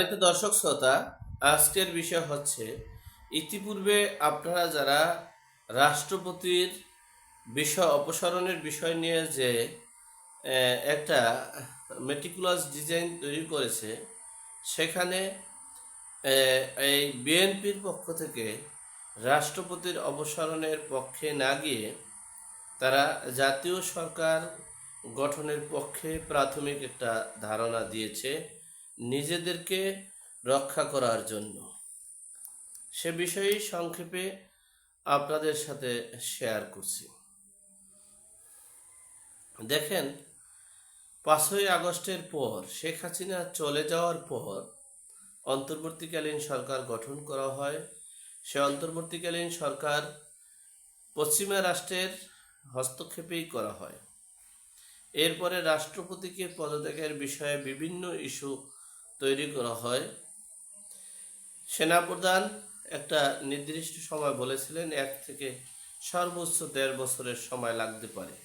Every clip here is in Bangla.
সম্মানিত দর্শক শ্রোতা, আজকের বিষয় হচ্ছে, ইতিপূর্বে আপনারা যারা রাষ্ট্রপতির বিষয়, অপসারণের বিষয় নিয়ে যে একটা মেটিকুলাস ডিজাইন তৈরি করেছে, সেখানে এই বিএনপির পক্ষ থেকে রাষ্ট্রপতির অপসারণের পক্ষে না গিয়ে, তারা জাতীয় সরকার গঠনের পক্ষে প্রাথমিক একটা ধারণা দিয়েছে। নিজেদেরকে রক্ষা করার জন্য। সে বিষয়ে সংক্ষেপে আপনাদের সাথে শেয়ার করছি। দেখেন, পাঁচই আগস্টের পর শেখ হাসিনা চলে যাওয়ার পর অন্তর্বর্তীকালীন সরকার গঠন করা হয়। সে অন্তর্বর্তীকালীন সরকার পশ্চিমা রাষ্ট্রের হস্তক্ষেপেই করা হয়। এরপরে রাষ্ট্রপতিকে পদত্যাগের বিষয়ে বিভিন্ন ইস্যু তৈরি করা হয়। সেনাপ্রধান একটা নির্দিষ্ট সময় বলেছিলেন, এক থেকে সর্বোচ্চ দেড় বছরের সময় লাগতে পারে।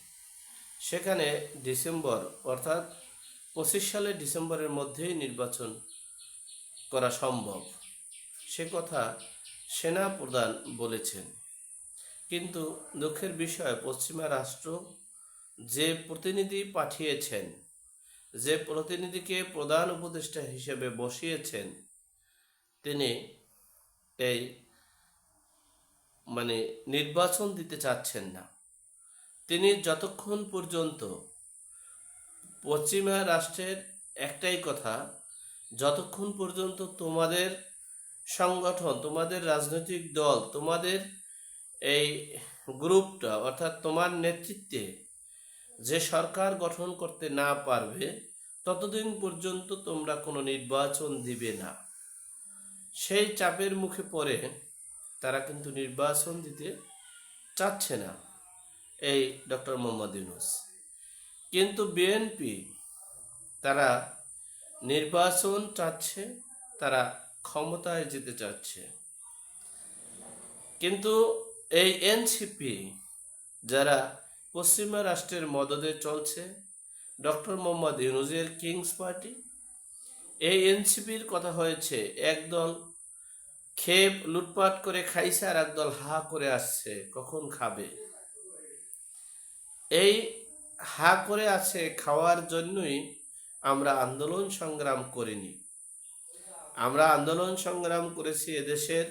সেখানে ডিসেম্বর অর্থাৎ পঁচিশ সালের ডিসেম্বরের মধ্যেই নির্বাচন করা সম্ভব। সে কথা সেনা প্রধান বলেছেন। কিন্তু দুঃখের বিষয়, পশ্চিমা রাষ্ট্র যে প্রতিনিধি পাঠিয়েছেন যে প্রতিনিধিকে প্রধান উপদেষ্টা হিসেবে বসিয়েছেন, তিনি এই মানে নির্বাচন দিতে চাচ্ছেন না। তিনি যতক্ষণ পর্যন্ত পশ্চিমা রাষ্ট্রের একটাই কথা, যতক্ষণ পর্যন্ত তোমাদের সংগঠন, তোমাদের রাজনৈতিক দল, তোমাদের এই গ্রুপটা, অর্থাৎ তোমার নেতৃত্বে যে সরকার গঠন করতে না পারবে, ততদিন পর্যন্ত তোমরা কোনো নির্বাচন দিবে না। সেই চাপের মুখে পড়ে তারা কিন্তু নির্বাচন দিতে চাচ্ছে না, এই ডক্টর মোহাম্মদ ইউনুস। কিন্তু বিএনপি তারা নির্বাচন চাচ্ছে, তারা ক্ষমতায় যেতে চাচ্ছে। কিন্তু এই এনসিপি যারা পশ্চিমা রাষ্ট্রের মদদে চলছে ডক্টর মোহাম্মদ ইউনুজের কিংস পার্টি। এই এনসিপির কথা হয়েছে একদল খেপ লুটপাট করে খাইছে আর একদল হা করে আসছে, কখন খাবে? এই হা করে আছে খাওয়ার জন্যই আমরা আন্দোলন সংগ্রাম করিনি। আমরা আন্দোলন সংগ্রাম করেছি এদেশের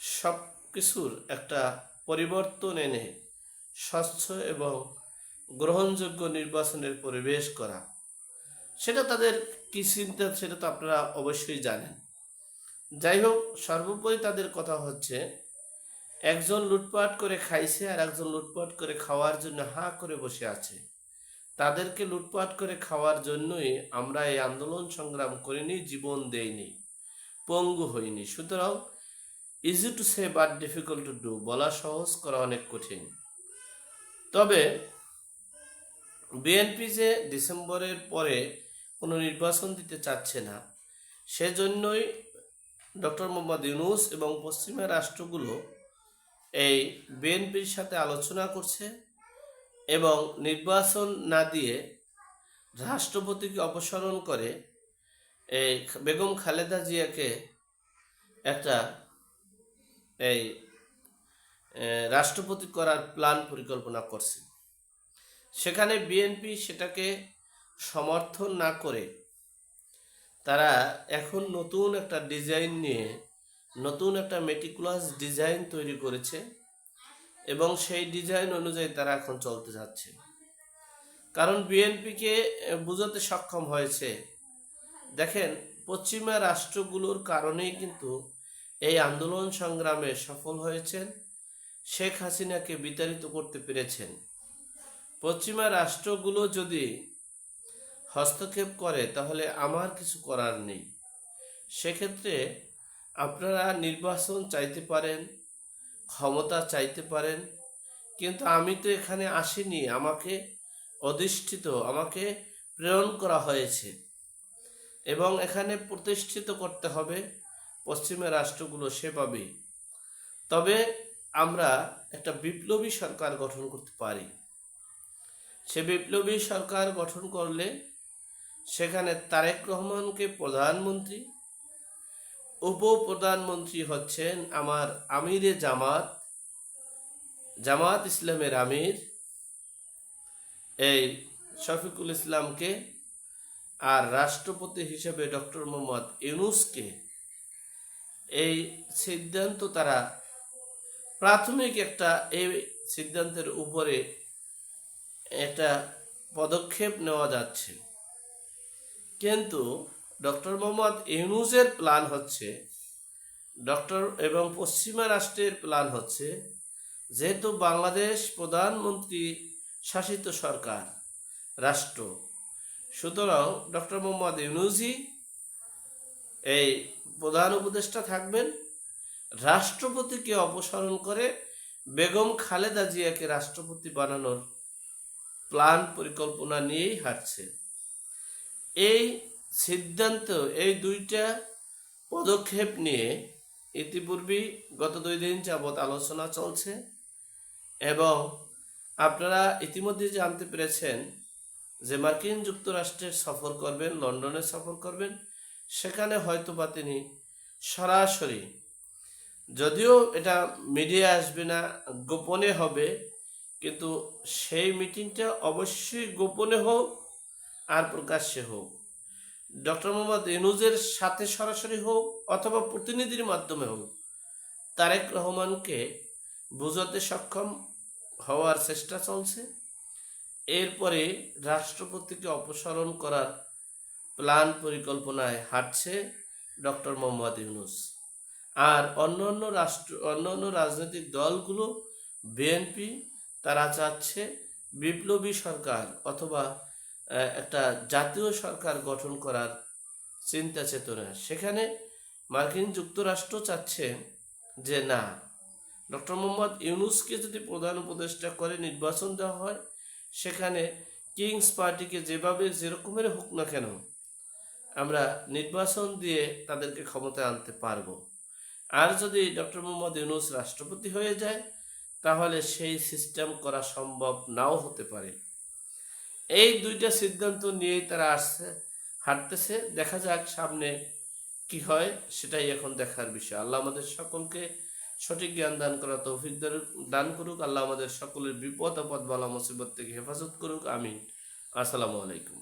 সব কিছুর একটা পরিবর্তন এনে স্বচ্ছ এবং গ্রহণযোগ্য নির্বাচনের পরিবেশ করা। সেটা তাদের কি চিন্তা, সেটা তো আপনারা অবশ্যই জানেন। যাই হোক, সর্বোপরি তাদের কথা হচ্ছে, একজন লুটপাট করে খাইছে আর একজন লুটপাট করে খাওয়ার জন্য হা করে বসে আছে। তাদেরকে লুটপাট করে খাওয়ার জন্যই আমরা এই আন্দোলন সংগ্রাম করিনি, জীবন দেইনি, পঙ্গু হইনি। সুতরাং easy to say but difficult to do বলা সহজ, করা অনেক কঠিন। তবে বিএনপি যে ডিসেম্বরের পরে কোনো নির্বাচন দিতে চাচ্ছে না, সেজন্যই ডক্টর মোহাম্মদ ইউনুস এবং পশ্চিমা রাষ্ট্রগুলো এই বিএনপির সাথে আলোচনা করছে এবং নির্বাচন না দিয়ে রাষ্ট্রপতিকে অপসারণ করে এই বেগম খালেদা জিয়াকে একটা এই রাষ্ট্রপতি করার প্ল্যান পরিকল্পনা করছে সেখানে বিএনপি সেটাকে সমর্থন না করে তারা এখন নতুন একটা ডিজাইন নিয়ে, নতুন একটা মেটিকুলাস ডিজাইন তৈরি করেছে এবং সেই ডিজাইন অনুযায়ী তারা এখন চলতে যাচ্ছে। কারণ বিএনপিকে বোঝাতে সক্ষম হয়েছে, দেখেন, পশ্চিমা রাষ্ট্রগুলোর কারণেই কিন্তু এই আন্দোলন সংগ্রামে সফল হয়েছেন শেখ হাসিনাকে বিতাড়িত করতে পেরেছেন। পশ্চিমা রাষ্ট্রগুলো যদি হস্তক্ষেপ করে, তাহলে আমার কিছু করার নেই। সেক্ষেত্রে আপনারা নির্বাচন চাইতে পারেন, ক্ষমতা চাইতে পারেন, কিন্তু আমি তো এখানে আসিনি। আমাকে অধিষ্ঠিত, আমাকে প্রেরণ করা হয়েছে। এবং এখানে প্রতিষ্ঠিত করতে হবে পশ্চিমা রাষ্ট্রগুলো সেভাবেই। তবে আমরা একটা বিপ্লবী সরকার গঠন করতে পারি। সে বিপ্লবী সরকার গঠন করলে সেখানে তারেক রহমানকে প্রধানমন্ত্রী উপ প্রধানমন্ত্রী হচ্ছেন আমার আমিরে জামাত জামাত ইসলামের আমির, এই শফিকুল ইসলামকে আর রাষ্ট্রপতি হিসেবে ডক্টর মোহাম্মদ ইউনুসকে। এই সিদ্ধান্ত তারা প্রাথমিক একটা এই সিদ্ধান্তের উপরে একটা পদক্ষেপ নেওয়া যাচ্ছে। কিন্তু ডক্টর মোহাম্মদ ইউনুসের প্ল্যান হচ্ছে, ডক্টর এবং পশ্চিমা রাষ্ট্রের প্ল্যান হচ্ছে, যেহেতু বাংলাদেশ প্রধানমন্ত্রী শাসিত সরকার, রাষ্ট্র, সুতরাং ডক্টর মোহাম্মদ ইউনুসই এই প্রধান উপদেষ্টা থাকবেন। রাষ্ট্রপতিকে অপসারণ করে বেগম খালেদা জিয়াকে রাষ্ট্রপতি বানানোর প্ল্যান পরিকল্পনা নিয়েই হাঁটছে। এই সিদ্ধান্ত, এই দুইটা পদক্ষেপ নিয়ে ইতিপূর্বেই গত দুই দিন যাবৎ আলোচনা চলছে এবং আপনারা ইতিমধ্যে জানতে পেরেছেন যে মার্কিন যুক্তরাষ্ট্রের সফর করবেন, লন্ডনে সফর করবেন, সেখানে হয়তো বা তিনি সরাসরি যদিও এটা মিডিয়া আসবে না, গোপনে হবে, কিন্তু সেই মিটিংটা অবশ্যই গোপনে হোক আর প্রকাশ্যে হোক। ডক্টর মোহাম্মদ ইনুজের সাথে সরাসরি হোক অথবা প্রতিনিধির মাধ্যমে হোক, তারেক রহমানকে বোঝাতে সক্ষম হওয়ার চেষ্টা চলছে। এরপরে রাষ্ট্রপতিকে অপসারণ করার প্ল্যান পরিকল্পনায় হাঁটছে ডক্টর মোহাম্মদ ইউনুস। আর অন্য অন্য রাষ্ট্র, অন্য অন্য রাজনৈতিক দলগুলো বিএনপি তারা চাচ্ছে বিপ্লবী সরকার অথবা একটা জাতীয় সরকার গঠন করার চিন্তা চেতনা। সেখানে মার্কিন যুক্তরাষ্ট্র চাচ্ছে যে না, ডক্টর মোহাম্মদ ইউনুসকে যদি প্রধান উপদেষ্টা করে নির্বাচন দেওয়া হয়, সেখানে কিংস পার্টিকে যেভাবে যেরকমের হোক না কেন, আমরা নির্বাচন দিয়ে তাদেরকে ক্ষমতায় আনতে পারব। আর যদি ডক্টর মোহাম্মদ ইউনুস রাষ্ট্রপতি হয়ে যায়, তাহলে সেই সিস্টেম করা সম্ভব নাও হতে পারে। এই দুইটা সিদ্ধান্ত নিয়েই তারা আসছে, হাঁটতেছে। দেখা যাক সামনে কি হয়, সেটাই এখন দেখার বিষয়। আল্লাহ আমাদের সকলকে সঠিক জ্ঞান দান করা তৌফিক দান- করুক। আল্লাহ আমাদের সকলের বিপদ আপদ, বালা মুসিবত থেকে হেফাজত করুক। আমিন। আসসালামু আলাইকুম।